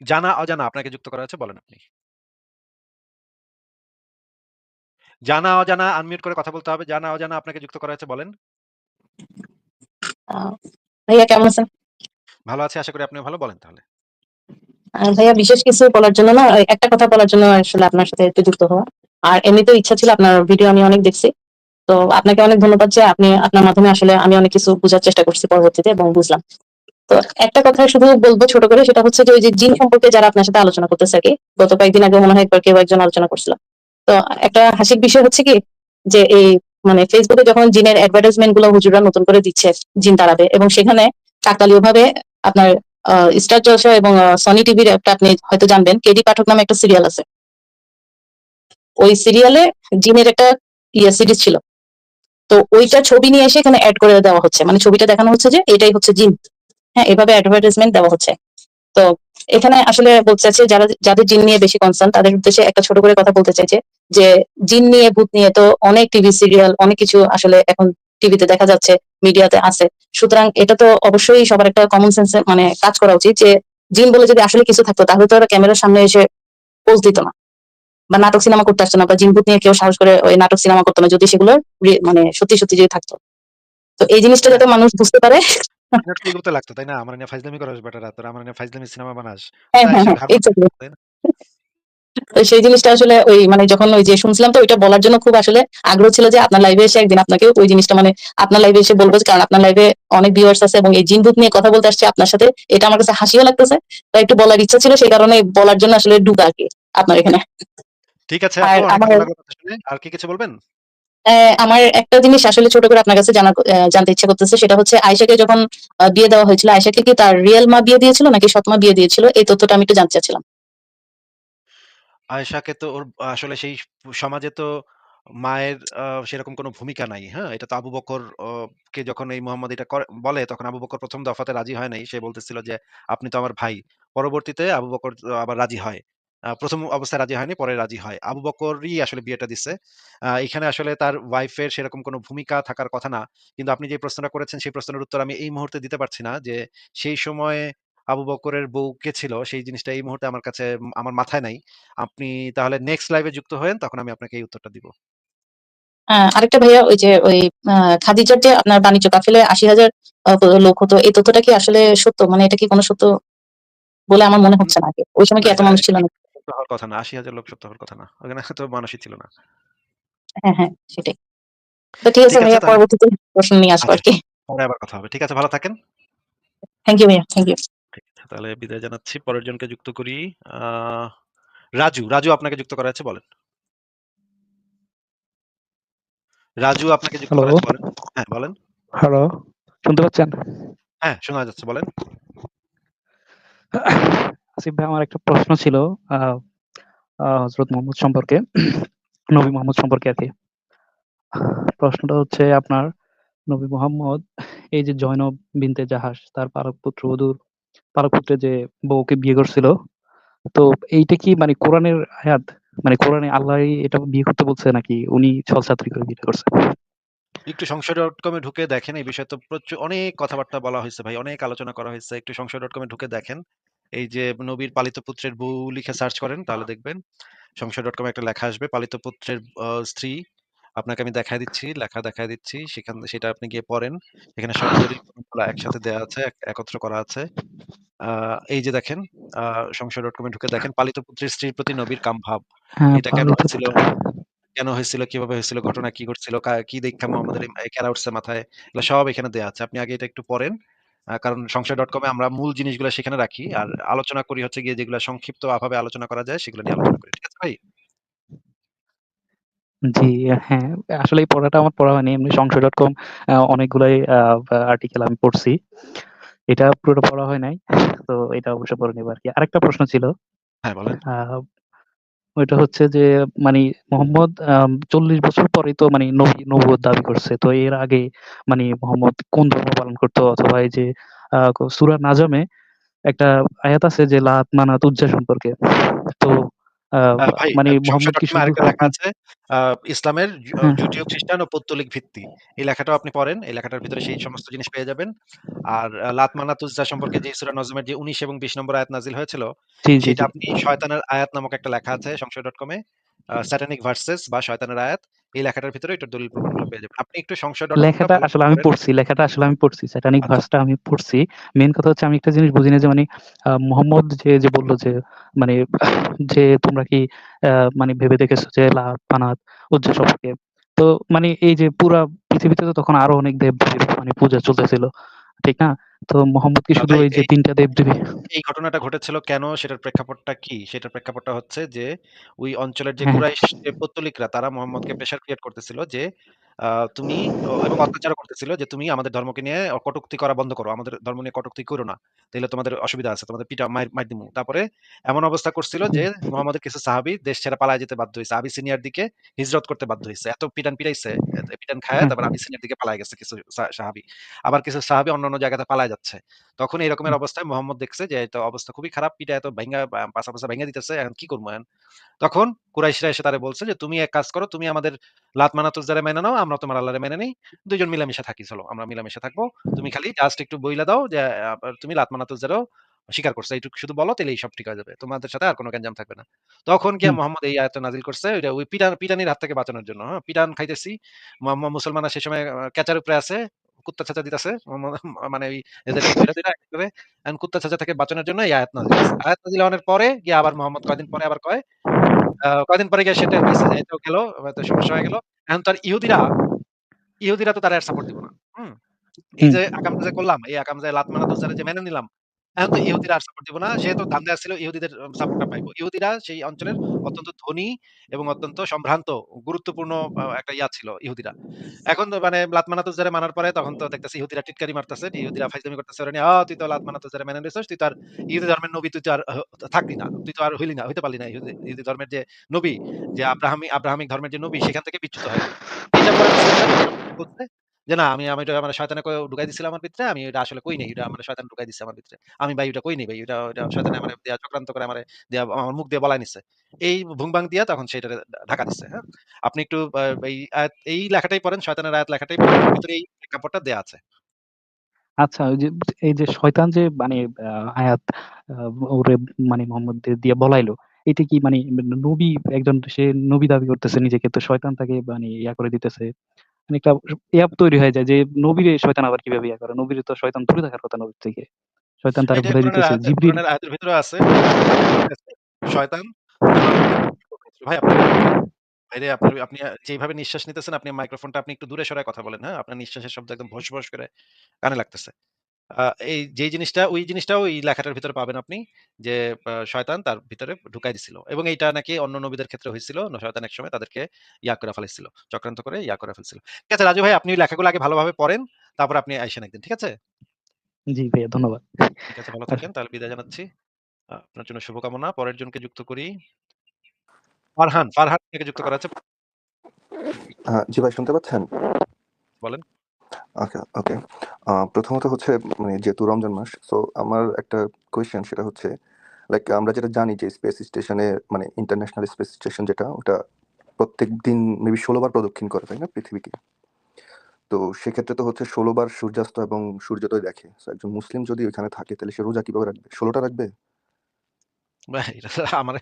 জানা অজানা আপনাকে যুক্ত করা হয়েছে বলেন আপনি। জানা অজানা আনমিউট করে কথা বলতে হবে। জানা অজানা আপনাকে যুক্ত করা হয়েছে বলেন। ভাইয়া কেমন আছেন? ভালো আছি। আশা করি আপনিও ভালো। বলেন তাহলে। ভাইয়া বিশেষ কিছু বলার জন্য না, একটা কথা বলার জন্য আসলে আপনার সাথে একটু যুক্ত হওয়া। আর এমনিতেও ইচ্ছা ছিল আপনার ভিডিও আমি অনেক দেখছি। তো আপনাকে অনেক ধন্যবাদ যে আপনি আপনার মাধ্যমে আসলে আমি অনেক কিছু বুঝার চেষ্টা করছি পরবর্তীতে এবং বুঝলাম। তো একটা কথা শুধু বলব ছোট করে, সেটা হচ্ছে যে ওই যে জিন সম্পর্কে যারা আপনার সাথে আলোচনা করতেছে আরকি। গত কয়েকদিন আগে মনে হয় একবার কেউ একজন আলোচনা করছিল। তো একটা হাসির বিষয় হচ্ছে কি, যে এই মানে ফেসবুকে যখন জিনের অ্যাডভার্টাইজমেন্টগুলো হুজুররা নতুন করে দিচ্ছে, জিন তাড়াবে এবং সেখানে কাকতালীয়ভাবে আপনার আ স্টার জলসা এবং সনি টিভির একটা আপনি হয়তো জানবেন 'কেডি পাঠক' নামে একটা সিরিয়াল আছে। ওই সিরিয়ালে জিনের একটা ইয়ে সিরিজ ছিল। তো ওইটা ছবি নিয়ে এসে এখানে অ্যাড করে দেওয়া হচ্ছে। মানে ছবিটা দেখানো হচ্ছে যে এটাই হচ্ছে জিন। হ্যাঁ, এভাবে অ্যাডভার্টাইজমেন্ট দেওয়া হচ্ছে। তো এখানে আসলে বলতে চাচ্ছি যারা যাদের জিন নিয়ে বেশি কনসার্ন তাদের উদ্দেশ্যে একটা ছোট করে কথা বলতে চাইছে যে জিন নিয়ে ভূত নিয়ে তো অনেক টিভি সিরিয়াল অনেক কিছু আসলে এখন টিভিতে দেখা যাচ্ছে, মিডিয়াতে আছে। সুতরাং এটা তো অবশ্যই সবার একটা কমন সেন্স মানে কাজ করা উচিত যে জিন বলে যদি আসলে কিছু থাকতো তাহলে তো ওরা ক্যামেরার সামনে এসে পোজ দিত না। বা নাটক সিনেমা করতে আসতো না বা জিন ভূত নিয়ে কেউ সাহস করে ওই নাটক সিনেমা করতো না যদি সেগুলো মানে সত্যি, সত্যি যদি থাকতো। তো এই জিনিসটা। যাতে মানুষ বুঝতে পারে এটা এগোতে লাগতো, তাই না? আমার নিয়ে ফাইজলামি করাস বেটারা। তোরা আমার নিয়ে ফাইজলামি সিনেমা বানাস। হ্যাঁ, হ্যাঁ, হ্যাঁ, ঘাড় exactly তাই না? তো সেই জিনিসটা আসলে ওই মানে যখন ওই যে শুনছিলাম তো ওইটা বলার জন্য খুব আসলে আগ্রহ ছিল যে আপনার লাইভে এসে একদিন আপনাকেও ওই জিনিসটা মানে আপনার লাইভে এসে বলব কারণ আপনার লাইভে অনেক ভিউয়ার্স আছে এবং এই জিন ভূত নিয়ে কথা বলতে আসছি আপনার সাথে। এটা আমার কাছে হাসিও লাগতেছে। তাই একটু বলার ইচ্ছা ছিল সেই কারণে বলার জন্য আসলে ঢুকা আর কি আপনার এখানে। ঠিক আছে আর আপু অনেক আমার ভালো লাগল কথা শুনে। আর কি কিছু বলবেন? আমার একটা জিনিস আসলে ছোট করে আপনার কাছে অ্যা জানতে ইচ্ছা করতেছে সেটা হচ্ছে আয়েশাকে যখন বিয়ে দেওয়া হয়েছিল, আয়েশাকে কি তার রিয়াল মা বিয়ে দিয়েছিল নাকি সৎ মা বিয়ে দিয়েছিল? এই তথ্যটা আমি একটু জানতে চাচ্ছিলাম। আয়েশাকে তো ওর আসলে সেই সমাজে তো মায়ের সেরকম কোনো ভূমিকা নাই। হ্যাঁ? এটা তো আবু বকর কে যখন এই মোহাম্মদ এটা বলে তখন আবু বকর প্রথম দফাতে রাজি হয় নাই। সে বলতেছিল যে, "আপনি তো আমার ভাই।" পরবর্তীতে আবু বকর আবার রাজি হয়। ১ম অবস্থায় রাজি হয়নি, পরে রাজি হয়। আবু বকরই আসলে বিয়েটা। আ এখানে আসলে তার ওয়াইফ এর সেরকম কোনো ভূমিকা থাকার কথা না। কিন্তু আপনি যে প্রশ্নটা করেছেন সেই প্রশ্নের উত্তর আমি এই মুহূর্তে দিতে পারছি না যে, সেই সময়ে আবু বকরের বউ কে ছিল সেই জিনিসটা এই মুহূর্তে আমার কাছে আমার মাথায় নাই। আপনি তাহলে নেক্সট লাইভ যুক্ত হয়েন তখন আমি আপনাকে এই উত্তরটা দিব। আরেকটা ভাইয়া ওই যে ওই খাদিজার যে আপনার বাণিজ্য কাফেলায় ৮০,০০০ আ লোক হতো। এই তথ্যটা কি আসলে সত্য? মানে এটা কি কোনো সত্য বলে আমার মনে হচ্ছে না। ওই সময় কি এত মানুষ ছিল না? হওয়ার কথা না। ৮০,০০০ লোক সত্য হওয়ার কথা না। ওখানে এত মানুষই ছিল না। হ্যাঁ, হ্যাঁ, সেটাই। তো ঠিক আছে ঠিক আছে ভাইয়া তাহলে পরবর্তীতে প্রশ্ন নিয়ে আসব আচ্ছা, আরকি। পরে আবার কথা হবে। ঠিক আছে ভালো থাকেন। থ্যাংক ইউ ভাইয়া, থ্যাংক ইউ। ঠিক আছে তাহলে বিদায় জানাচ্ছি। পরের জনকে যুক্ত করি। রাজু, রাজু আপনাকে যুক্ত করা হয়েছে বলেন। রাজু আপনাকে যুক্ত হ্যালো। করা হয়েছে বলেন। হ্যাঁ, বলেন। হ্যালো, শুনতে পাচ্ছেন? হ্যাঁ, শোনা যাচ্ছে বলেন। আসিফ ভাই আমার একটা প্রশ্ন ছিল আ হযরত সম্পর্কে, নবী মুহাম্মদ সম্পর্কে আরকি। প্রশ্নটা হচ্ছে আপনার নবী মুহাম্মদ এই যে জয়নব বিনতে জাহাস তার পালক পুত্র বধূর পালক পুত্রের যে বউকে বিয়ে করছিল, তো এইটা কি মানে কোরআনের আয়াত? মানে কোরআনে আল্লাহ এটা বিয়ে করতে বলছে নাকি উনি ছলচাতুরি করে বিয়েটা করছে? একটু সংশয় ডট কম ঢুকে দেখেন এই বিষয়ে তো প্রচুর অনেক কথাবার্তা বলা হয়েছে ভাই। অনেক আলোচনা করা হয়েছে। একটু সংশয় ডট কম ঢুকে দেখেন। এই যে নবীর পালিত পুত্রের বউ লিখে সার্চ করেন তাহলে দেখবেন। সংশয় ডট কম একটা লেখা আসবে। পালিত পুত্রের স্ত্রী আপনাকে আমি দেখায় দিচ্ছি, লেখা দেখায় দিচ্ছি। সেখান সেটা আপনি গিয়ে পড়েন। এখানে সব একসাথে দেয়া আছে, একত্র করা আছে। এই যে দেখেন সংশয় ডট কম এ ঢুকে দেখেন পালিত পুত্রের স্ত্রীর প্রতি নবীর কাম ভাব। হ্যাঁ, এটা কেন হয়েছিল? কেন হয়েছিল? কীভাবে হয়েছিল? ঘটনা কি ঘটছিল? কি দেইখা আমাদের উঠছে মাথায়? এগুলো সব এখানে দেয়া আছে। আপনি আগে এটা একটু পড়েন। কারণ সংশয় ডট কম আমরা মূল জিনিসগুলা সেখানে রাখি। আর আলোচনা করি হচ্ছে গিয়ে যেগুলা সংক্ষিপ্ত ভাবে আলোচনা করা যায় সেগুলো নিয়ে আলোচনা করি। ঠিক আছে ভাই? জি, হ্যাঁ, আসলে এই পড়াটা আমার পড়া হয়নি। এমনি সংশয় ডট কম অনেকগুলাই আর্টিকেল আমি পড়ছি। এটা পুরোটা পড়া হয় নাই। তো এটা অবশ্যই পড়ে নেব আর কি আরেকটা প্রশ্ন ছিল। হ্যাঁ, বলেন। ওইটা হচ্ছে যে মানে মোহাম্মদ চল্লিশ ৪০ বছর পরে তো মানে নবী নবুয়ত দাবি করছে। তো এর আগে মানে মোহাম্মদ কোন ধর্ম পালন করতো অথবা এই যে সুরা নাজামে একটা আয়াত আছে যে লাত, মানাত, উজ্জা সম্পর্কে। তো মানে মোহাম্মদ কি লেখা আছে ইসলামের জু হ্যাঁ। খ্রিস্টান ও পৌত্তলিক ভিত্তি। এই লেখাটাও আপনি পড়েন। এই লেখাটার ভিতরে সেই সমস্ত জিনিস পেয়ে যাবেন। আর লাত মানাত উযযা সম্পর্কে যে সূরা নজমের যে ১৯ এবং ২০ নম্বর আয়াত নাজিল হয়েছিল, সেটা আপনি শয়তানের আয়াত নামক একটা লেখা আছে সংসদ ডট আ স্যাটানিক ভার্সেস বা শয়তানের আয়াত। এই লেখাটার ভিতরে এটার দলিল প্রমাণগুলো পেয়ে যাবেন। আপনি একটু টা লেখাটা আসলে আমি পড়ছি। লেখাটা আসলে আমি পড়ছি। স্যাটানিক আচ্ছা। ভার্সটা আমি পড়ছি। মেইন কথা হচ্ছে আমি একটা জিনিস বুঝি না যে মানে মোহাম্মদ যে, যে বলল যে মানে যে তোমরা কি মানে ভেবে দেখেছ যে লাত, মানাত, উজ্জা সম্পর্কে। তো মানে এই যে পুরা পৃথিবীতে তো তখন আরও অনেক দেব-দেবীর মানে পূজা চলতেছিল। ঠিক না? তো মোহাম্মদ কি শুধু ওই যে এই ৩ টা দেব-দেবী এই ঘটনাটা ঘটেছিল কেন? সেটার প্রেক্ষাপটটা কি? সেটার প্রেক্ষাপটটা হচ্ছে যে, ওই অঞ্চলের যে হ্যাঁ। কুরাইশ পৌত্তলিকরা তারা মোহাম্মদকে প্রেশার ক্রিয়েট করতেছিল যে, তুমি এবং অত্যাচারও করতেছিল যে, "তুমি আমাদের ধর্মকে নিয়ে কটূক্তি করা বন্ধ করো। আমাদের ধর্ম নিয়ে কটূক্তি কইরো না। তাইলে তোমাদের অসুবিধা আছে। তোমাদের পিটা মাইর মাইর দিমু।" তারপরে এমন অবস্থা করছিল যে, মোহাম্মদের কিছু সাহাবী দেশ ছেড়ে পালায় যেতে বাধ্য হইছে। আবিসিনিয়ার দিকে হিজরত করতে বাধ্য হইছে। এত পিটান পিটাইছে, পিটান হ্যাঁ, তারপর হ্যাঁ। আবিসিনিয়ার দিকে পালায় গেছে কিছু সাহাবী। আবার কিছু সাহাবী অন্যান্য জায়গাতে পালায় যাচ্ছে। তখন এরকমের। অবস্থায় মোহাম্মদ দেখছে যে, তো অবস্থা খুবই খারাপ। পিটায় এত ভাইঙ্গা বা পাছা-পাছা ভাইঙ্গা দিতেছে। এখন কি করব এখন? তখন কুরাইশরা এসে তারে বলছে যে, "তুমি এক কাজ করো। তুমি আমাদের লাত, মানাত, উজ্জারে মেনে নাও। আমরা তোমার আল্লাহরে মেনে নেই। ২ জন মিলামিশা থাকি চলো। আমরা মিলামিশা থাকব। তুমি খালি জাস্ট একটু বইলা দাও যে, তুমি লাত, মানাত, স্বীকার করছ। এইটুকু শুধু বলো তাইলেই সব ঠিক হয়ে যাবে। তোমাদের সাথে আর কোনো গ্যাঞ্জাম থাকবে না।" তখন হুম। মোহাম্মদ এই আয়াতটা নাযিল করছে। ওইটা ওই পিটা পিটানির হাত থেকে বাঁচানোর জন্য, হ্যাঁ? পিটান খাইতেছি। মুসলমানরা সেই সময় ক্যাচার উপরে আছে। কুত্তা চেঁচা দিতেছে। মানে ওই কুত্তা চেঁচা থেকে বাঁচানোর জন্য এই আয়াত হইছে। আয়াত নাযিল হওয়ার পরে গিয়ে আবার মোহাম্মদ কয়দিন পরে আবার কয়, আ কয়দিন পরে গিয়ে সেটা তো গেল, তো সমস্যা হয়ে গেল। এখন তার ইহুদিরা, ইহুদিরা তো তারা আর সাপোর্ট দিব না। হম এই যে আকাম যে করলাম, এই আকাম যে লাত, মানা যে মেনে নিলাম। এখন তো ইহুদিরা আর সাপোর্ট দিব না। সে তো ধান্দায় ছিল ইহুদিদের সাপোর্টটা পাইবো। ইহুদিরা সেই অঞ্চলের অত্যন্ত ধনী এবং অত্যন্ত সম্ভ্রান্ত গুরুত্বপূর্ণ একটা ইয়া ছিল ইহুদিরা। এখন তো মানে লাত, মানাত, উজ্জারে মানার পরে তখন তো দেখতেছি ইহুদিরা টিটকারি মারতেছে। ইহুদিরা ফাইজলামি করতেছে ওরে নিয়ে, তুই তো লাত, মানাত, উজ্জারে মেনে নিছস। তুই তো আর ইহুদি ধর্মের নবী তুই তো আর থাকলি না। তুই তো আর হইলি না, হইতে পারলি না। ইহুদি ধর্মের যে নবী, যে আব্রাহামি আব্রাহামিক ধর্মের যে নবী সেখান থেকে বিচ্যুত হয় গেল।" যে, "না আমি আমি এটা আমার শয়তানে কইয়া ঢুকাই দিছিল আমার ভিতরে। আমি এটা আসলে কই নাই। এটা আমার শয়তান ঢুকাই দিছে আমার ভিতরে। আমি ভাই ওটা কই নাই ভাই। ওটা ওটা শয়তানে আমারে দিয়া চক্রান্ত করে আমারে দিয়া আমার মুখ দিয়ে বলায় নিছে।" এই ভুং-ভাং দিয়া তখন সেটারে ঢা ঢাকা দিছে, হ্যাঁ? আপনি একটু এই এই লেখাটাই পড়েন, শয়তানের আয়াত লেখাটাই পড়েন। ভিতরে এই প্রেক্ষাপটটা দেয়া আছে। আচ্ছা ওই যে এই যে শয়তান যে মানে আয়াত ওরে মানে মোহাম্মদ দিয়ে বলাইলো। এটা কি মানে নবী একজন সে নবী দাবি করতেছে নিজেকে। তো শয়তান তাকে মানে ইয়া করে দিতেছে। মানে একটা অ্যাপ তৈরি হয়ে যায় যে নবীরে শয়তান আবার কীভাবে ইয়া করে? নবীরে তো শয়তান দূরে থাকার কথা নবীর থেকে। শয়তান তার কোরআনের দিতেছে। জিবরিল আয়াতের ভিতরে আছে। শয়তান ভাই আপনি ভাইরে আপনি আপনি যেভাবে নিঃশ্বাস নিতেছেন আপনি মাইক্রোফোনটা আপনি একটু দূরে সরায় কথা বলেন, হ্যাঁ? আপনার নিঃশ্বাসের শব্দ একদম ভস, ভস করে কানে লাগতেছে। এই যেই জিনিসটা ওই জিনিসটাও ওই লেখাটার ভিতরে পাবেন আপনি। যে শয়তান তার ভিতরে ঢুকাই দিছিল। এবং এইটা নাকি অন্য নবীদের ক্ষেত্রে হইছিল। শয়তান একসময় তাদেরকে ইয়া করে ফেলাইছিল। চক্রান্ত করে ইয়া করে ফেলছিল। ঠিক আছে রাজু ভাই আপনি লেখাগুলো আগে ভালোভাবে পড়েন। তারপর আপনি আইসেন একদিন। ঠিক আছে? জি ভাইয়া ধন্যবাদ। ঠিক আছে ভালো থাকেন। তাহলে বিদায় জানাচ্ছি। আপনার জন্য শুভকামনা। পরের জনকে যুক্ত করি। ফারহান, ফারহান যুক্ত করা আছে। জি ভাই শুনতে পাচ্ছেন? বলেন। ওকে, ওকে। প্রথমত হচ্ছে মানে যেহেতু রমজান মাস, সো আমার একটা কোয়েশ্চেন সেটা হচ্ছে লাইক আমরা যেটা জানি যে স্পেস স্টেশনে মানে ইন্টারন্যাশনাল স্পেস স্টেশন যেটা ওটা প্রত্যেকদিন মেবি ১৬ বার প্রদক্ষিণ করে, তাই না পৃথিবীকে? তো সেক্ষেত্রে তো হচ্ছে ১৬ বার সূর্যাস্ত এবং সূর্যোদয় দেখে। সো একজন মুসলিম যদি ওইখানে থাকে তাহলে সে রোজা কীভাবে রাখবে? ১৬ টা রাখবে? ভাই এটা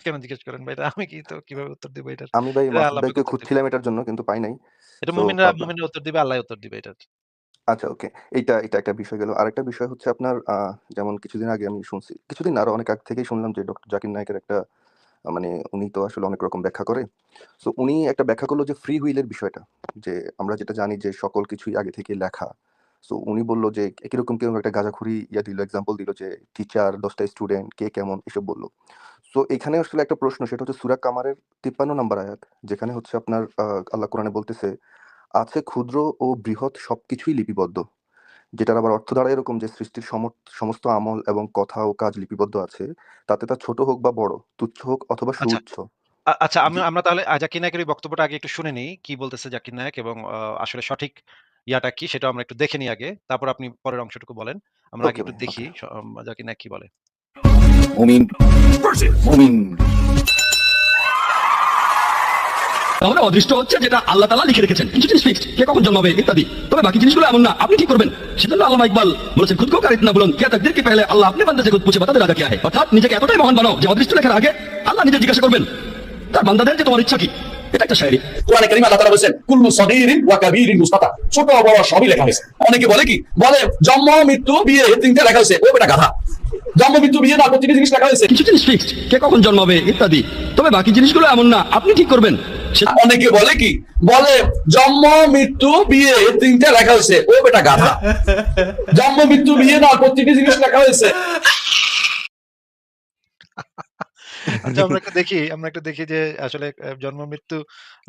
কেন জিজ্ঞেস করেন ভাই? আমি কি তো কীভাবে উত্তর দিব এটার? আমি ভাই মাসুদ আল্লাহ ভাইকে উত্তর দিবে। খুঁজছিলাম এটার জন্য কিন্তু পাই নাই। এটা মুমিনরা মুমিনরা উত্তর দিবে, আল্লাহই উত্তর দিবে এটার। আচ্ছা ওকে। এইটা এটা একটা বিষয় গেল। আরেকটা বিষয় হচ্ছে আপনার যেমন কিছুদিন আগে আমি শুনছি। কিছুদিন আরও অনেক আগ থেকেই শুনলাম যে ডক্টর জাকির নায়েকের একটা মানে উনি তো আসলে অনেক রকম ব্যাখ্যা করে। সো উনি একটা ব্যাখ্যা করল যে ফ্রি হুইলের বিষয়টা। যে আমরা যেটা জানি যে সকল কিছুই আগে থেকে লেখা। সো উনি বলল যে কীরকম, কীরকম একটা গাঁজাখুরি ইয়া দিল এক্সাম্পল দিল যে টিচার ১০ টা স্টুডেন্ট কে কেমন এসব বলল। সো এখানে আসলে একটা প্রশ্ন সেটা হচ্ছে সূরা কামারের ৫৩ নাম্বার আয়াত। যেখানে হচ্ছে আপনার আল্লাহ কোরআনে বলতেছে, "আছে ক্ষুদ্র ও বৃহৎ সবকিছুই লিপিবদ্ধ।" যেটার আবার অর্থ দাঁড়ায় এরকম যে সৃষ্টির সমস্ত আমল এবং কথা ও কাজ লিপিবদ্ধ আছে। তাতে তা ছোট হোক বা বড়, তুচ্ছ হোক অথবা আচ্ছা। সুউচ্চ। আচ্ছা আমি আমরা তাহলে জাকির নায়েকের ওই বক্তব্যটা আগে একটু শুনে নিই কি বলতেছে জাকির নায়ক এবং আসলে সঠিক ইয়াটা কি সেটা আমরা একটু দেখে নিই আগে। তারপর আপনি পরের অংশটুকু বলেন। আমরা আগে একটু দেখি জাকির নায়েক কি বলে। মুমিন মুমিন তাহলে অদৃষ্ট হচ্ছে যেটা আল্লাহ তালা লিখে রেখেছেন। কিছু জিনিস ফিক্সড কে কখন জন্মাবে ইত্যাদি। তবে বাকি জিনিসগুলো এমন না আপনি ঠিক করবেন। সেজন্য আল্লাহ ইকবাল বলেছে খুদ কার ইতনা বলুন কে তাদের কি পেলে আল্লাহ আপনি বান্দা খুদ পুছে বাতাদের রাজা কে হয় অর্থাৎ নিজেকে এতটাই মহান বানাও যে অদৃষ্ট লেখার আগে আল্লাহ নিজে জিজ্ঞাসা করবেন তার বান্দাদের যে তোমার ইচ্ছা কি? এটা একটা শায়রি। আল্লাহ বলেছেন কুল্লু ওয়া ছোট বড় সবই লেখা অনেকে বলে কি? বলে জন্ম মৃত্যু বিয়ে এই তিনটা লেখা হয়েছে। ও গাধা। জন্ম জিনিস কিছু জিনিস ফিক্সড কে কখন জন্মাবে ইত্যাদি। তবে বাকি জিনিসগুলো এমন না আপনি ঠিক করবেন। অনেকে বলে কি? বলে, জন্ম, মৃত্যু, বিয়ে, এই তিনটা লেখা হয়েছে। ও বেটা গাধা। জন্ম, মৃত্যু, বিয়ে না প্রতিটি জিনিস লেখা হয়েছে। আচ্ছা আমরা একটু দেখি আমরা একটু দেখি যে আসলে জন্ম মৃত্যু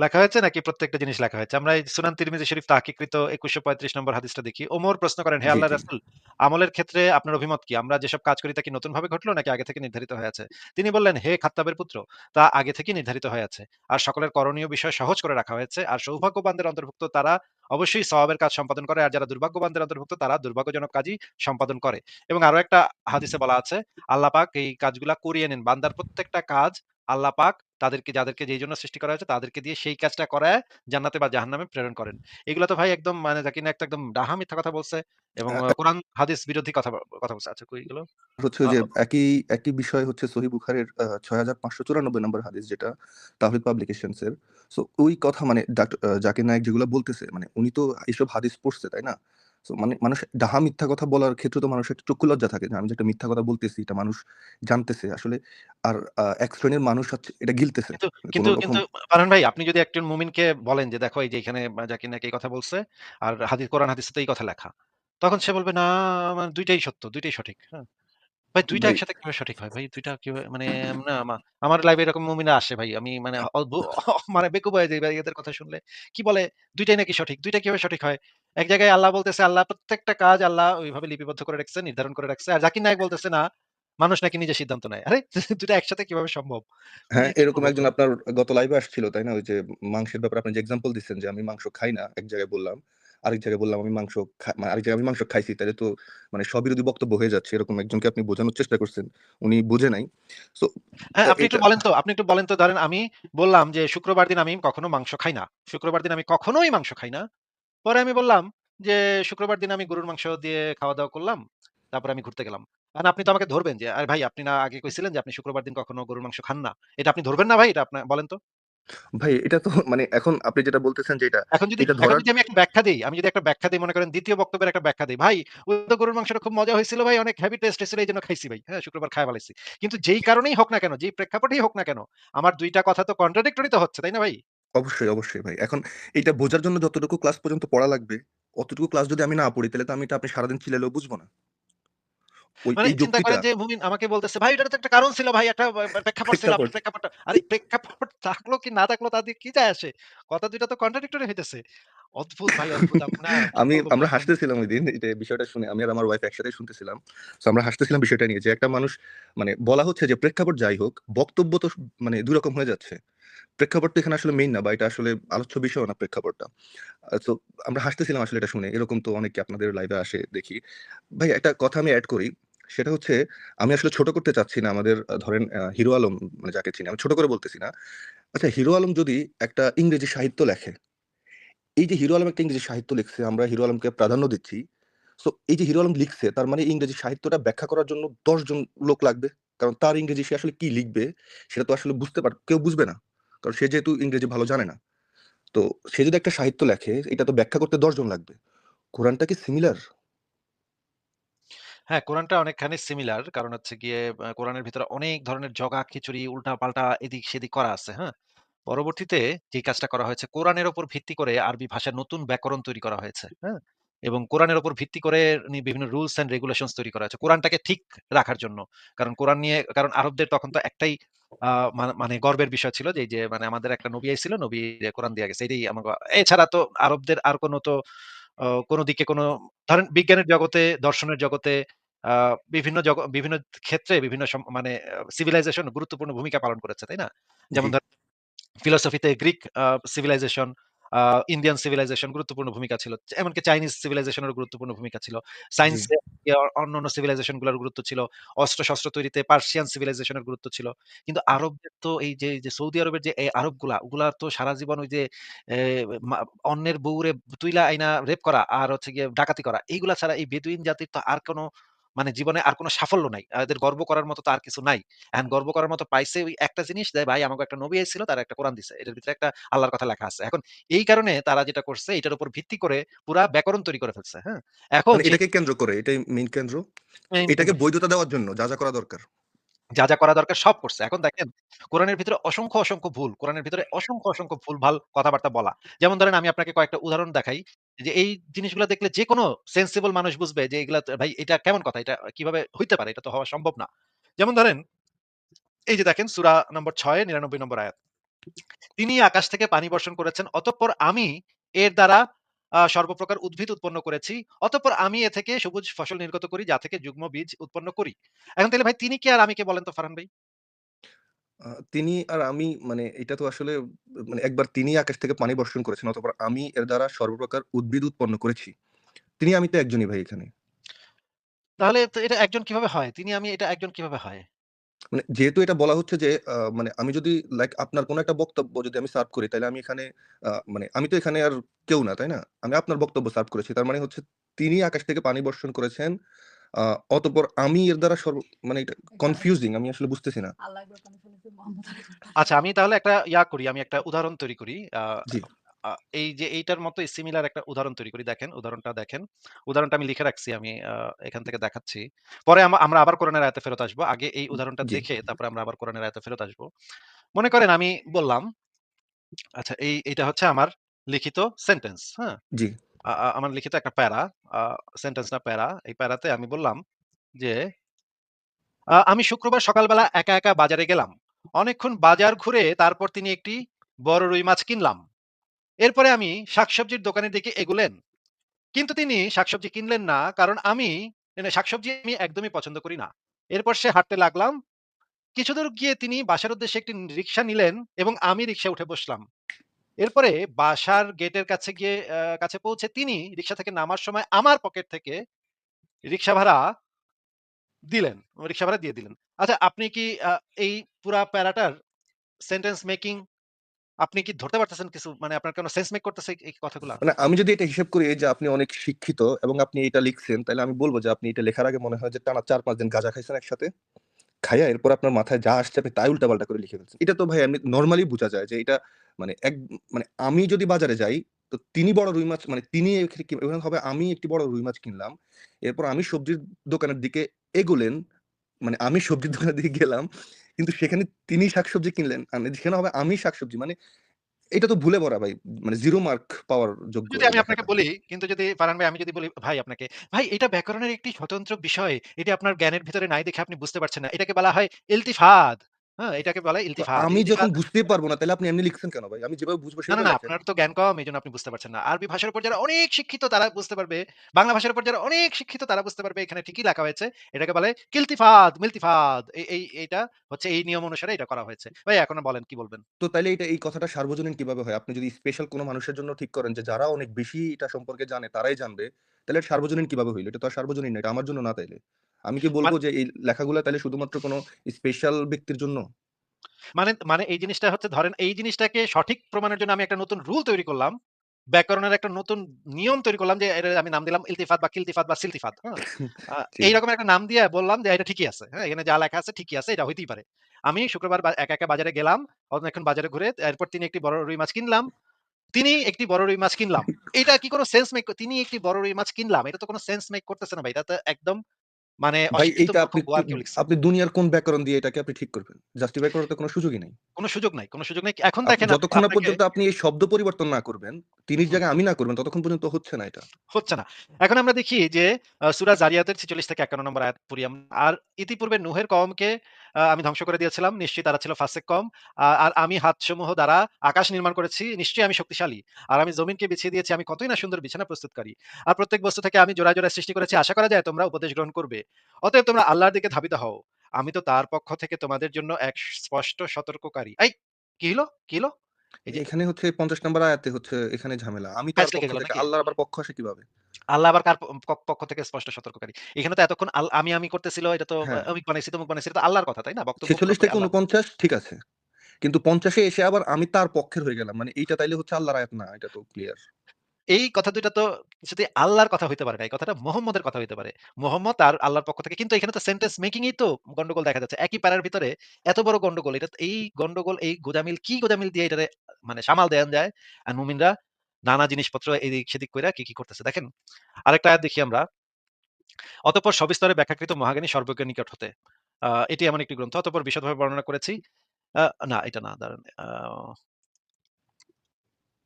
লেখা হয়েছে নাকি প্রত্যেকটা জিনিস লেখা হয়েছে? আমরা এই সুনান তিরমিজি শরীফ তাহকিকৃত একুশশো পঁয়ত্রিশ নম্বর হাদিসটা দেখি। ওমর প্রশ্ন করেন হে আল্লাহ। রাসূল আমলের ক্ষেত্রে আপনার অভিমত কি? আমরা যেসব কাজ করি তা কি নতুন ভাবে ঘটলো নাকি আগে থেকে নির্ধারিত হয়ে আছে? তিনি বললেন হে খাত্তাবের পুত্র তা আগে থেকে নির্ধারিত হয়ে আছে। আর সকলের করণীয় বিষয় সহজ করে রাখা হয়েছে। আর সৌভাগ্যবানদের অন্তর্ভুক্ত তারা অবশ্যই সবাবের কাজ সম্পাদন করে। আর যারা দুর্ভাগ্যবানদের অন্তর্ভুক্ত তারা দুর্ভাগ্যজনক কাজই সম্পাদন করে। এবং আরও একটা হাদিসে বলা আছে, আল্লাহ পাক এই কাজগুলা করিয়ে নেন। বান্দার প্রত্যেকটা কাজ আল্লাহ পাক তাদেরকে যাদেরকে যেই জন্য সৃষ্টি করা হয়েছে তাদেরকে দিয়ে সেই কাজটা করায় জান্নাতে বা জাহান্নামে প্রেরণ করেন। এগুলো তো ভাই একদম মানে জাকির নায়েক তো একদম ডাহা মিথ্যা কথা বলছে এবং কোরআন হাদিস বিরোধী কথা কথা বলছে। আচ্ছা কই এগুলো? হচ্ছে যে একই একই বিষয় হচ্ছে সহি বুখারের ছয় হাজার পাঁচশো চুরানব্বই নম্বর হাদিস যেটা তাহিদ পাবলিকেশনস এর। সো ওই কথা মানে ডাক্তার জাকির নায়ক যেগুলো বলতেছে মানে উনি তো এইসব হাদিস পড়ছে তাই না? মানে মানুষ ডাহা মিথ্যা কথা বলার ক্ষেত্রে তো মানুষের একটা চক্ষু লজ্জা থাকে যে আমি যে একটা মিথ্যা কথা বলতেছি এটা মানুষ জানতেছে। আসলে আর এক শ্রেণির মানুষ হচ্ছে এটা গিলতেছে কিন্তু মানে কিন্তু পারহান ভাই আপনি যদি একজন মুমিনকে বলেন যে দেখো এই যে এখানে জাকির নাকি এই কথা বলছে আর হাদিস কোরআন হাদিসে তো এই কথা লেখা। তখন সে বলবে না দুইটাই সত্য দুইটাই সঠিক। হ্যাঁ। ভাই একসাথে কীভাবে সঠিক হয়? ভাই দুইটা কীভাবে মানে না আমা- আমার লাইভে এরকম মুমিনা আসে ভাই। আমি মানে অদ্ভুত মানে বেকুব হয়ে যাই ভাই এদের কথা শুনলে। কি বলে দুইটাই নাকি সঠিক? দুইটা কীভাবে সঠিক হয়? এক জায়গায় আল্লাহ বলতেছে আল্লাহ প্রত্যেকটা কাজ আল্লাহ ওইভাবে লিপিবদ্ধ করে রাখছে নির্ধারণ করে রাখছে। আর জাকির নায়ক বলতেছে না মানুষ নাকি নিজে সিদ্ধান্ত নেয়। আরে দুটা একসাথে কীভাবে সম্ভব? হ্যাঁ মানে কি এরকম বলব একজন আপনার গত লাইভে আসছিল তাই না? ওই যে মাংসের ব্যাপারে আপনি যে এক্সাম্পল দিচ্ছেন যে আমি মাংস খাই না এক জায়গায় বললাম। আরেক জায়গায় বললাম আমি মাংস মানে আরেক জায়গায় আমি মাংস খাইছি তাহলে তো মানে সবিরোধী বক্তব্য হয়ে যাচ্ছে। এরকম একজনকে আপনি বোঝানোর চেষ্টা করছেন উনি বুঝে নাই। তো হ্যাঁ আপনি একটু বলেন তো আপনি একটু বলেন তো ধরেন আমি বললাম যে শুক্রবার দিন আমি কখনো মাংস খাই না। শুক্রবার দিন আমি কখনোই মাংস খাই না। পরে আমি বললাম যে শুক্রবার দিন আমি গরুর মাংস দিয়ে খাওয়া দাওয়া করলাম তারপরে আমি ঘুরতে গেলাম। আর আপনি তো আমাকে ধরবেন যে আরে ভাই আপনি না আগে কইছিলেন যে আপনি শুক্রবার দিন কখনো গরুর মাংস খান না। এটা আপনি ধরবেন না ভাই? এটা আপনার বলেন তো। ভাই এটা তো মানে এখন আপনি যেটা বলতেছেন যে এটা এখন যদি এটা এখন ধরার যদি আমি একটা ব্যাখ্যা দিই আমি যদি একটা ব্যাখ্যা দিই মনে করেন দ্বিতীয় বক্তব্যের একটা ব্যাখ্যা দিই ভাই ওই তো গরুর মাংসটা খুব মজা হয়েছিল ভাই অনেক হেভি টেস্ট হয়েছিল এই জন্য খাইছি ভাই। হ্যাঁ শুক্রবার খাই ফেলাইছি। কিন্তু যেই কারণেই হোক না কেন যেই প্রেক্ষাপটেই হোক না কেন আমার দুইটা কথা তো কন্ট্রাডিক্টরি তো হচ্ছে তাই না ভাই? অবশ্যই অবশ্যই ভাই। এখন এটা বোঝার জন্য যতটুকু ক্লাস পর্যন্ত পড়া লাগবে অতটুকু ক্লাস যদি আমি না পড়ি তাহলে তো আমি এটা আপনি সারাদিন চিলেলেও বুঝব না। মানে চিন্তা যুক্তিটা। যে মুমিন আমাকে বলতেছে ভাই এটার তো একটা কারণ ছিল ভাই একটা ব- ব- প্রেক্ষাপট ছিল প্রেক্ষাপট আরে প্রেক্ষাপট থাকল কি না থাকল তা কি যায় আসে? কথা দুইটা তো কন্ট্রাডিক্টরি হইতেছে। অদ্ভুত ভাই অদ্ভুত আমি আমরা হাসতেছিলাম ওই দিন এটা বিষয়টা শুনে আমি আর আমার ওয়াইফ একসাথে শুনতেছিলাম। তো আমরা হাসতেছিলাম বিষয়টা নিয়ে যে একটা মানুষ মানে বলা হচ্ছে যে প্রেক্ষাপট যাই হোক বক্তব্য তো মানে দুই রকম হয়ে যাচ্ছে। প্রেক্ষাপট তো এখানে আসলে মেইন না, বা এটা আসলে আলোচ্য বিষয় না প্রেক্ষাপটটা। তো আমরা হাসতেছিলাম আসলে এটা শুনে, এরকম তো অনেকে আপনাদের লাইভে আসে দেখি। ভাই একটা কথা আমি অ্যাড করি, সেটা হচ্ছে আমি আসলে ছোট করতে চাচ্ছি না আমাদের ধরেন হিরো আলম মানে যাকে চিনি, আমি ছোট করে বলতেছি না। আচ্ছা হিরো আলম যদি একটা ইংরেজি সাহিত্য লেখে, এই যে হিরো আলম একটা ইংরেজি সাহিত্য লিখছে, আমরা হিরো আলমকে প্রাধান্য দিচ্ছি সো এই যে হিরো আলম লিখছে, তার মানে ইংরেজি সাহিত্যটা ব্যাখ্যা করার জন্য দশজন লোক লাগবে, কারণ তার ইংরেজি সে আসলে কি লিখবে, সেটা তো আসলে বুঝতে পার, কেউ বুঝবে না। কারণ সে যেহেতু ইংরেজি ভালো জানে না। তো সে যদি একটা সাহিত্য লেখে, এটা তো ব্যাখ্যা করতে দশ জন লাগবে। কোরআনটা কি সিমিলার হ্যাঁ কোরআনটা অনেকখানি সিমিলার কারণ হচ্ছে গিয়ে কোরআনের ভিতরে অনেক ধরনের জগা, খিচুড়ি উল্টা পাল্টা এদিক সেদিক করা আছে হ্যাঁ? পরবর্তীতে যে কাজটা করা হয়েছে, কোরআনের উপর ভিত্তি করে আরবি ভাষার নতুন ব্যাকরণ তৈরি করা হয়েছে হ্যাঁ? এবং কোরআনের উপর ভিত্তি করে বিভিন্ন রুলস এন্ড রেগুলেশনস তৈরি করা হয়েছে কোরআনটাকে ঠিক রাখার জন্য। কারণ কোরআন নিয়ে কারণ আরবদের তখন তো একটাই মানে গর্বের বিষয় ছিল যে যে মানে আমাদের একটা নবী ছিল নবী কোরআন দিয়ে গেছে। এটাই আমার এছাড়া তো আরবদের আর কোনো তো কোনো দিকে কোনো ধরেন বিজ্ঞানের জগতে দর্শনের জগতে আহ, বিভিন্ন জগ বিভিন্ন ক্ষেত্রে বিভিন্ন মানে সিভিলাইজেশন গুরুত্বপূর্ণ ভূমিকা পালন করেছে তাই না? যেমন ধর ফিলোসফিতে গ্রিক সিভিলাইজেশন ইন্ডিয়ান সিভিলাইজেশন গুরুত্বপূর্ণ ভূমিকা ছিল। এমনকি চাইনিজ সিভিলাইজেশনেরও গুরুত্বপূর্ণ ভূমিকা ছিল। সায়েন্সে অন্যান্য সিভিলাইজেশনগুলার গুরুত্ব ছিল। অস্ত্র-শস্ত্র তৈরিতে পার্সিয়ান সিভিলাইজেশন এর গুরুত্ব ছিল। কিন্তু আরবদের তো এই যে, যে সৌদি আরবের যে এই আরবগুলা, ওগুলা তো সারা জীবন ওই যে অন্যের বউরে তুইলা আইনা রেপ করা আর হচ্ছে গিয়ে ডাকাতি করা। এইগুলা ছাড়া এই বেদুইন জাতির তো আর কোন মানে জীবনে আর কোনো সাফল্য নাই। এদের গর্ব করার মতো তো আর কিছু নাই। এখন গর্ব করার মতো পাইছে ওই একটা জিনিস যে ভাই আমাকে একটা নবী আইছিল তারা একটা কোরআন দিছে। এটার ভিতরে একটা আল্লাহর কথা লেখা আছে। এখন এই কারণে তারা যেটা করছে এটার উপর ভিত্তি করে পুরা ব্যাকরণ তৈরি করে ফেলছে। হ্যাঁ? এখন মানে এটাকে কেন্দ্র করে এটাই মেইন কেন্দ্র। এটাকে বৈধতা দেওয়ার জন্য যা, যা করা দরকার। যা, যা করা দরকার সব করছে। এখন দেখেন কোরআনের ভিতরে অসংখ্য, অসংখ্য ভুল। কোরআনের ভিতরে অসংখ্য, অসংখ্য ভুলভাল কথাবার্তা বলা। যেমন ধরেন আমি আপনাকে কয়েকটা উদাহরণ দেখাই। যে এই জিনিসগুলা দেখলে যেকোনো সেনসিবল মানুষ বুঝবে যে এগুলা তো ভাই এটা কেমন কথা? এটা কীভাবে হইতে পারে? এটা তো হওয়া সম্ভব না। যেমন ধরেন এই যে দেখেন সূরা নম্বর ৬ ৯৯ নম্বর আয়াত। তিনি আকাশ থেকে পানি বর্ষণ করেছেন। অতঃপর আমি এর দ্বারা সর্বপ্রকার উদ্ভিদ উৎপন্ন করেছি। অতঃপর আমি এ থেকে সবুজ ফসল নির্গত করি যা থেকে যুগ্ম বীজ উৎপন্ন করি। এখন তাইলে ভাই তিনি কে আর আমি কে বলেন তো ফারহান ভাই? তিনি আর আমি মানে এটা তো আসলে মানে একবার তিনি আকাশ থেকে পানি বর্ষণ করেছেন। অতঃপর আমি এর দ্বারা সর্বপ্রকার উদ্ভিদ উৎপন্ন করেছি। তিনি আমি তো একজনই ভাই এখানে। তাহলে তো এটা একজন কীভাবে হয়? তিনি আমি এটা একজন কীভাবে হয়? মানে যেহেতু এটা বলা হচ্ছে যে মানে আমি যদি লাইক আপনার কোন একটা বক্তব্য যদি আমি সার্ভ করি তাইলে আমি এখানে মানে আমি তো এখানে আর কেউ না, তাই না? আমি আপনার বক্তব্য সার্ভ করেছি। তার মানে হচ্ছে তিনি আকাশ থেকে পানি বর্ষণ করেছেন। আ অতঃপর আমি এর দ্বারা সর্ব মানে এটা কনফিউজিং আমি আসলে বুঝতেছি না। আচ্ছা আমি তাহলে একটা ইয়া করি, আমি একটা উদাহরণ তৈরি করি। জি। এই যে এইটার মতো সিমিলার একটা উদাহরণ তৈরি করি। দেখেন, উদাহরণটা দেখেন। উদাহরণটা আমি লিখে রাখছি। আমি এখান থেকে দেখাচ্ছি। পরে আমরা আবার কোরআনের আয়াতে ফেরত আসব। আগে এই উদাহরণটা দেখে তারপরে আমরা আবার কোরআনের আয়াতে ফেরত আসব। মনে করেন আমি বললাম আচ্ছা এই এইটা হচ্ছে আমার লিখিত সেন্টেন্স, হ্যাঁ? জি। আমার লিখিত একটা প্যারা, সেন্টেন্স না প্যারা। এই প্যারাতে আমি বললাম যে আমি শুক্রবার সকালবেলা একা, একা বাজারে গেলাম। অনেকক্ষণ বাজার ঘুরে তারপর তিনি একটি বড় রুই মাছ কিনলাম। এরপরে আমি শাকসবজির দোকানের দিকে এগুলেন। কিন্তু তিনি শাকসবজি কিনলেন না, কারণ আমি শাকসবজি আমি একদমই পছন্দ করি না। এরপর সে হাঁটতে লাগলাম। কিছুদূর গিয়ে তিনি বাসার উদ্দেশ্যে একটি রিক্সা নিলেন এবং আমি রিক্সা উঠে বসলাম। এরপরে বাসার গেটের কাছে গিয়ে কাছে পৌঁছে তিনি রিক্সা থেকে নামার সময় আমার পকেট থেকে রিক্সা ভাড়া দিলেন। রিক্সা ভাড়া দিয়ে দিলেন। আচ্ছা আপনি কি, আ, এই পুরা প্যারাটার সেন্টেন্স মেকিং আপনি কি ধরতে পারতেছেন কিছু? মানে আপনার কোন সেন্স মেক করতেছে এই কথাগুলো মানে আমি যদি এটা হিসাব করি যে আপনি অনেক শিক্ষিত এবং আপনি এটা লিখছেন, তাহলে আমি বলব যে আপনি এটা লেখার আগে মনে হয় যে টানা ৪-৫ দিন গাঁজা খাইছেন একসাথে। খাইয়া এরপর আপনার মাথায় যা আসছে আপনি তাই উল্টাপাল্টা করে লিখে ফেলছেন। এটা তো ভাই এমনি নর্মালি বোঝা যায় যে এটা মানে এক মানে আমি যদি বাজারে যাই তো তিনি বড় রুই মাছ মানে তিনি হবে আমি একটি বড় রুই মাছ কিনলাম। এরপর আমি সবজির দোকানের দিকে এগোলেন। মানে আমি সবজির দোকানের দিকে গেলাম। কিন্তু সেখানে তিনি শাকসবজি কিনলেন। আর সেখানে হবে আমি শাকসবজি মানে এটা তো ভুলে ভরা ভাই। মানে জিরো মার্ক পাওয়ার যোগ্য যদি আমি আপনাকে বলি, কিন্তু যদি ফারহান ভাই আমি যদি বলি ভাই আপনাকে, ভাই এটা ব্যাকরণের একটি স্বতন্ত্র বিষয়। এটা আপনার জ্ঞানের ভিতরে নাই দেখে আপনি বুঝতে পারছেন না। এটাকে বলা হয় ইলতিফাত। হ্যাঁ? এটাকে বলা ইলতিফাত। আমি যখন বুঝতেই পারব না তাইলে আপনি এমনি লিখছেন কেন ভাই? আমি যেভাবে বুঝব না, না, না আপনার তো জ্ঞান কম এজন্য আপনি বুঝতে পারছেন না। আরবি ভাষার উপর যারা অনেক শিক্ষিত তারা বুঝতে পারবে। বাংলা ভাষার উপর যারা অনেক শিক্ষিত তারা বুঝতে পারবে এখানে ঠিকই লেখা হয়েছে। এটাকে বলে কিলতিফাত, মিলতিফাত। এই এইটা হচ্ছে এই নিয়ম অনুসারে এটা করা হয়েছে। ভাই এখন বলেন কি বলবেন? তো তাইলে এটা এই কথাটা সার্বজনীন কীভাবে হয়? আপনি যদি স্পেশাল কোন মানুষের জন্য ঠিক করেন যে যারা অনেক বেশি এটা সম্পর্কে জানে তারাই জানবে। তাহলে সার্বজনীন কীভাবে হইল? এটা তো সার্বজনীন না। এটা আমার জন্য না তাইলে। আমি কি বলব মান যে এই লেখাগুলা তাইলে শুধুমাত্র কোন স্পেশাল ব্যক্তির জন্য? মানে মানে এই জিনিসটা হচ্ছে ধরেন এই জিনিসটাকে সঠিক প্রমাণের জন্য আমি একটা নতুন রুল তৈরি করলাম। ব্যাকরণের একটা নতুন নিয়ম তৈরি করলাম যে আমি নাম দিলাম ইলতিফাত বা কিলতিফাত বা সিলতিফাত। হ্যাঁ? এইরকম একটা নাম দিয়ে বললাম যে এটা ঠিকই আছে। হ্যাঁ? এখানে যা লেখা আছে ঠিকই আছে। এটা হইতেই পারে। আমি শুক্রবার একা, একা বাজারে গেলাম। এখন বাজারে ঘুরে এরপর তিনি একটি বড় রুই মাছ কিনলাম। তিনি একটি বড় রুই মাছ কিনলাম। এটা কি কোনো সেন্স মেক তিনি একটি বড় রুই মাছ কিনলাম। এটা তো কোনো সেন্স মেক করতেছে না ভাই। এটা তো একদম মানে ভাই এইটা আপনি দুনিয়ার কোন ব্যাকরণ দিয়ে এটাকে আপনি ঠিক করবেন? জাস্টিফাই করার তো কোন সুযোগই নাই। কোনো সুযোগ নাই, কোন সুযোগ নাই। এখন দেখেন যতক্ষণ না পর্যন্ত আপনি এই শব্দ পরিবর্তন না করবেন, হুম। জায়গায় আমি না করবেন ততক্ষণ পর্যন্ত হচ্ছে না এটা। হচ্ছে না। এখন আমরা দেখি যে সূরা জারিয়াতের ৪৬ থেকে ৫১ নম্বর আয়াত পড়ি আর ইতিপূর্বে নূহের কওমকে আ আমি ধ্বংস করে দিয়েছিলাম। নিশ্চয়ই তারা ছিল ফাসেক। আ আর আমি হাতসমূহ দ্বারা আকাশ নির্মাণ করেছি। নিশ্চয়ই আমি শক্তিশালী। আর আমি জমিনকে বিছিয়ে দিয়েছি। আমি কতই না সুন্দর বিছানা প্রস্তুতকারী। আর প্রত্যেক বস্তু থেকে আমি জোড়ায়, জোড়া সৃষ্টি করেছি। আশা করা যায় তোমরা উপদেশ গ্রহণ করবে। অতএব তোমরা আল্লাহর দিকে ধাবিত হও। আমি তো তার পক্ষ থেকে তোমাদের জন্য এক স্পষ্ট সতর্ককারী। এই কি হলো? কি হলো? এই যে এখানে হচ্ছে ৫০ নম্বর আয়াতে হচ্ছে এখানে ঝামেলা। আমি তার পক্ষ থেকে আল্লাহর আবার পক্ষ আসে কীভাবে? আল্লাহ আবার কার পক্ষ থেকে স্পষ্ট সতর্ককারী। এখানে তো এতক্ষণ আমি, আমি করতেছিল এটা তো অমিক অমুক বানাইছি, তমুক বানাইছি। এটা তো আল্লাহর কথা, তাই না? বক্তব্য ৪৬ থেকে আল্লাহর। ৪৯ ঠিক আছে। কিন্তু ৫০ এ এসে আবার আমি তার পক্ষের হয়ে গেলাম। মানে এইটা তাইলে হচ্ছে আল্লাহর আয়াত না। এটা তো ক্লিয়ার। এই কথা ২ টা তো কিছুতেই আল্লাহর কথা হইতে পারে না। এই কথাটা মুহাম্মদের কথা হইতে পারে। মুহাম্মদ আর আল্লাহর পক্ষ থেকে কিন্তু এখানে তো সেন্টেন্স মেকিং এই তো গন্ডগোল দেখা যাচ্ছে। একই প্যারার ভিতরে এত বড় গন্ডগোল। এটা এই গন্ডগোল, এই গোঁজামিল কি গোঁজামিল দিয়ে এটারে মানে সামাল দেওয়া যায়? আর মুমিনরা নানা জিনিসপত্র এদিক সেদিক কইরা কি, কি করতেছে। দেখেন আরেকটা আয়াত দেখি আমরা। অতঃপর সবিস্তরে ব্যাখ্যাকৃত মহাজ্ঞানী সর্বজ্ঞের নিকট হতে। এটি এমন একটি গ্রন্থ। অতঃপর বিশদভাবে বর্ণনা করেছি। না এটা না দাঁড়ান।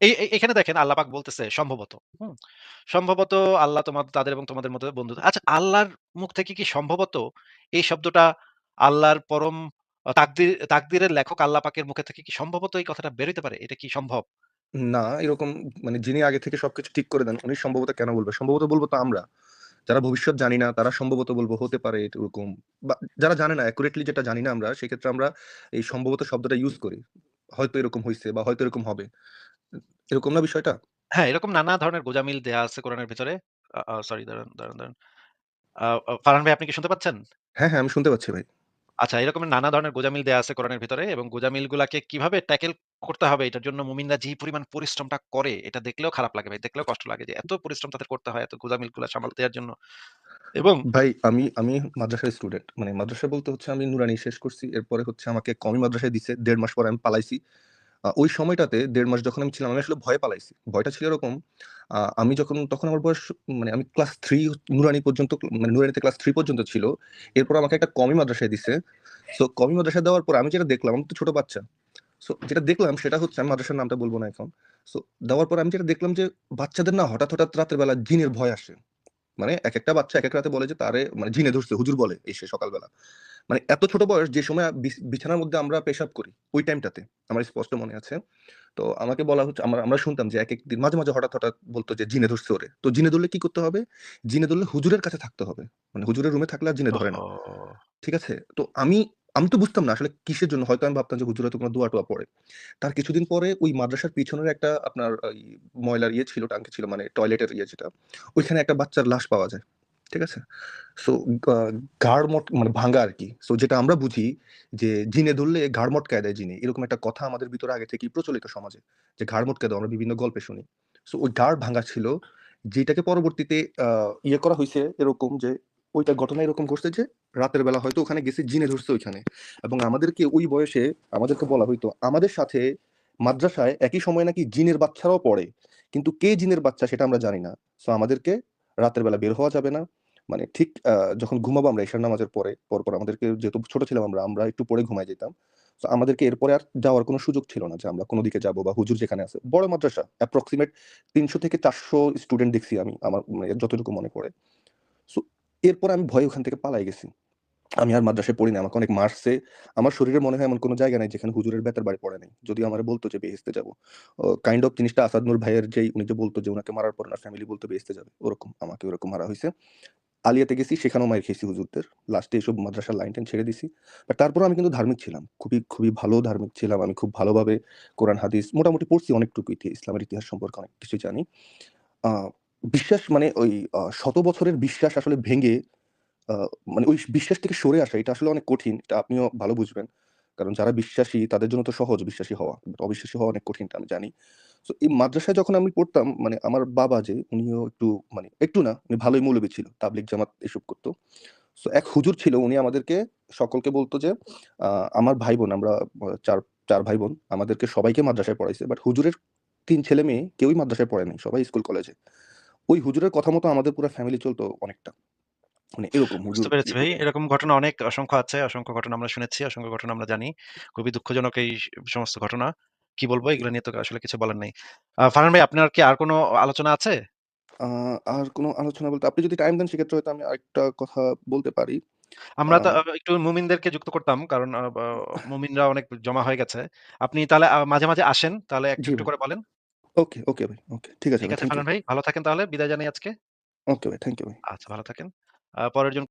এই এখানে দেখেন আল্লাহ পাক বলতেছে সম্ভবত, সম্ভবত আল্লাহ তোমাদের তাদের এবং তোমাদের মধ্যে বন্ধু আচ্ছা আল্লাহর মুখ থেকে কি সম্ভবত এই শব্দটা আল্লাহর পরম তাকদির তাকদীরের লেখক আল্লাহ পাকের মুখে থেকে কি সম্ভবত এই কথাটা বের হইতে পারে? এটা কি সম্ভব? না, এরকম মানে যিনি আগে থেকে সবকিছু ঠিক করে দেন, উনি সম্ভবত কেন বলবে? সম্ভবত বলব তো আমরা। যারা ভবিষ্যৎ জানি না, তারা সম্ভবত বলব হতে পারে এরকম। বা যারা জানে না অ্যাকুরেটলি যেটা জানি না আমরা, সেক্ষেত্রে আমরা এই সম্ভবত শব্দটা ইউজ করি। হয়তো এরকম হয়েছে বা হয়তো এরকম হবে। এরকম না বিষয়টা? হ্যাঁ, এরকম নানা ধরনের গোঁজামিল দেয়া আছে কোরআনের ভেতরে। আ আ সরি দাঁড়ান, দাঁড়ান, দাঁড়ান। আ আ ফারহান ভাই আপনি কি শুনতে পাচ্ছেন? হ্যাঁ, হ্যাঁ, আমি শুনতে পাচ্ছি ভাই। আচ্ছা, এরকম নানা ধরনের গোঁজামিল দেয়া আছে কোরআনের ভিতরে এবং গোঁজামিলগুলাকে কীভাবে ট্যাকেল করতে হবে এটার জন্য মুমিনরা যে পরিমাণ পরিশ্রমটা করে এটা দেখলেও খারাপ লাগে ভাই। দেখলেও কষ্ট লাগে যে এত পরিশ্রম তাদের করতে হয় এত গোঁজামিলগুলা সামাল দেওয়ার জন্য। এবং ভাই আমি আমি মাদ্রাসার স্টুডেন্ট। মানে মাদ্রাসা বলতে হচ্ছে আমি নুরানি শেষ করছি। এরপরে হচ্ছে আমাকে কওমি মাদ্রাসায় দিছে। ১.৫ মাস পরে আমি পালাইছি। ওই সময়টাতে দেড় মাস যখন আমি ছিলাম আমি আসলে ভয় পালাইছি। ভয়টা ছিল এরকম, আমি যখন তখন আমার বয়স মানে আমি ক্লাস থ্রি নুরানি পর্যন্ত মানে নুরানিতে ক্লাস থ্রি পর্যন্ত ছিল। এরপর আমাকে একটা কমি মাদ্রাসায় দিছে। সো কমি মাদ্রাসায় দেওয়ার পর আমি যেটা দেখলাম, আমি তো ছোট বাচ্চা। সো যেটা দেখলাম সেটা হচ্ছে আমি মাদ্রাসার নামটা বলব না এখন। সো দেওয়ার পর আমি যেটা দেখলাম যে বাচ্চাদের না হঠাৎ, হঠাৎ রাতের বেলা জিনের ভয় আসে। মানে এক একটা বাচ্চা এক এক রাতে বলে যে তারে মানে জিনে ধরছে, হুজুর বলে এই সে সকালবেলা। মানে এত ছোট বয়স যে সময় বিছানার মধ্যে আমরা পেশাব করি, ওই টাইমটাতে আমার স্পষ্ট মনে আছে। তো আমাকে বলা হচ্ছে আমরা আমরা শুনতাম যে এক একদিন মাঝে, মাঝে হঠাৎ, হঠাৎ বলতো যে জিনে ধরছে ওরে। তো জিনে ধরলে কি করতে হবে? জিনে ধরলে হুজুরের কাছে থাকতে হবে। মানে হুজুরের রুমে থাকলে আর জিনে ধরে না। ঠিক আছে? তো আমি আমি তো বুঝতাম না আসলে কিসের জন্য। হয়তো আমি ভাবতাম যে হুজুর কোনো দোয়া-টোয়া পড়ে। তার কিছুদিন পরে ওই মাদ্রাসার পিছনের একটা আপনার ময়লার ইয়ে ছিল, টাঙ্কি ছিল মানে টয়লেটের ইয়ে যেটা। ওইখানে একটা বাচ্চার লাশ পাওয়া যায়। ঠিক আছে? সো ঘাড় মট মানে ভাঙ্গা আরকি। সো যেটা আমরা বুঝি যে জিনে ধরলে ঘাড় মটকায় দেয় জিনে। এরকম একটা কথা আমাদের ভিতরে আগে থেকেই প্রচলিত সমাজে। যে ঘাড় মটকায় দেওয়া আমরা বিভিন্ন গল্পে শুনি। সো ওই ঘাড় ভাঙ্গা ছিল। যেটাকে পরবর্তীতে ইয়ে করা হয়েছে এরকম যে ওইটা ঘটনা এরকম ঘটছে যে রাতের বেলা হয়তো ওখানে গেছে জিনে ধরছে ওইখানে। এবং আমাদেরকে ওই বয়সে আমাদেরকে বলা হইতো আমাদের সাথে মাদ্রাসায় একই সময় নাকি জিনের বাচ্চারাও পড়ে। কিন্তু কে জিনের বাচ্চা সেটা আমরা জানি না। সো আমাদেরকে রাতের বেলা বের হওয়া যাবে না। মানে ঠিক যখন ঘুমাবো আমরা ঈশার নামাজের পরে, পরপর আমাদেরকে যেহেতু ছোট ছিলাম আমরা, আমরা একটু পরে ঘুমায় যেতাম। সো আমাদেরকে এরপরে আর যাওয়ার কোনো সুযোগ ছিল না যে আমরা কোনো দিকে যাব বা হুজুর যেখানে আছে। বড় মাদ্রাসা অ্যাপ্রক্সিমেট ৩০০ থেকে ৪০০ স্টুডেন্ট দেখছি আমি আমার মানে যতটুকু মনে পড়ে। সো এরপরে আমি ভয়ে ওখান থেকে পালাই গেছি। আমি আর মাদ্রাসায় পড়ি নাই। আমাকে অনেক মারছে। আমার শরীরে মনে হয় এমন কোনো জায়গা নাই যেখানে হুজুরের বেতের বাড়ি পড়ে নাই। যদিও আমার বলতো যে বেহেশতে যাব। কাইন্ড অফ জিনিসটা আসাদ নূর ভাইয়ের যেই উনি যে বলতো যে ওনাকে মারার পর উনার ফ্যামিলি বলত বেহেশতে যাবে। ওরকম আমাকে ওরকম মারা হইছে। আলিয়াতে গেছি সেখানেও মাইর খেয়েছি হুজুরদের। লাস্টে এসব মাদ্রাসার লাইন-টাইন ছেড়ে দিছি। বাট তারপরেও আমি কিন্তু ধার্মিক ছিলাম। খুবই, খুবই ভালো ধার্মিক ছিলাম। আমি খুব ভালোভাবে কোরআন হাদিস মোটামুটি পড়ছি অনেকটুকু ইতি ইসলামের ইতিহাস সম্পর্কে অনেক কিছু জানি। বিশ্বাস মানে ওই শত বছরের বিশ্বাস আসলে ভেঙে মানে ওই বিশ্বাস থেকে সরে আসা এটা আসলে অনেক কঠিন। এটা আপনিও ভালো বুঝবেন। কারণ যারা বিশ্বাসী তাদের জন্য তো সহজ বিশ্বাসী হওয়া। অবিশ্বাসী হওয়া অনেক কঠিন আমি জানি। সো এই মাদ্রাসায় যখন আমি পড়তাম মানে আমার বাবা যে উনিও একটু মানে একটু না উনি ভালোই মৌলবি ছিল। তাবলিগ জামাত এসব করতো সো এক হুজুর ছিল উনি আমাদেরকে সকলকে বলতো যে আমার ভাই-বোন আমরা চার ৪, ৪ ভাই-বোন আমাদেরকে সবাইকে মাদ্রাসায় পড়াইছে। বাট হুজুরের তিন ছেলে-মেয়ে কেউই মাদ্রাসায় পড়ে নাই। সবাই স্কুল কলেজে। ওই হুজুরের কথা মতো আমাদের পুরা ফ্যামিলি চলত অনেকটা। মানে এরকম বুঝতে পেরেছি ভাই। এরকম ঘটনা অনেক অসংখ্য আছে। অসংখ্য ঘটনা আমরা শুনেছি, অসংখ্য ঘটনা আমরা জানি। খুবই দুঃখজনক এই সমস্ত ঘটনা। কি বলব এগুলো নিয়ে তো আসলে কিছু বলার নেই। আ ফারহান ভাই আপনার কি আর কোনো আলোচনা আছে? আর কোনো আলোচনা বলতে আপনি যদি টাইম দেন সেক্ষেত্রে হয়তো আমি আরেকটা কথা বলতে পারি। আমরা তো একটু মুমিনদেরকে যুক্ত করতাম। কারণ মুমিনরা অনেক জমা হয়ে গেছে। আপনি তাহলে মাঝে, মাঝে আসেন। তাহলে একটু করে বলেন। ওকে, ওকে ভাই। ওকে। ঠিক আছে ঠিক ভাই। আছে থ্যাংক ইউ। ফারহান ভাই। ভালো থাকেন তাহলে। বিদায় জানাই আজকে। ওকে ভাই। থ্যাংক ইউ ভাই। আচ্ছা ভালো থাকেন। আ পরের জন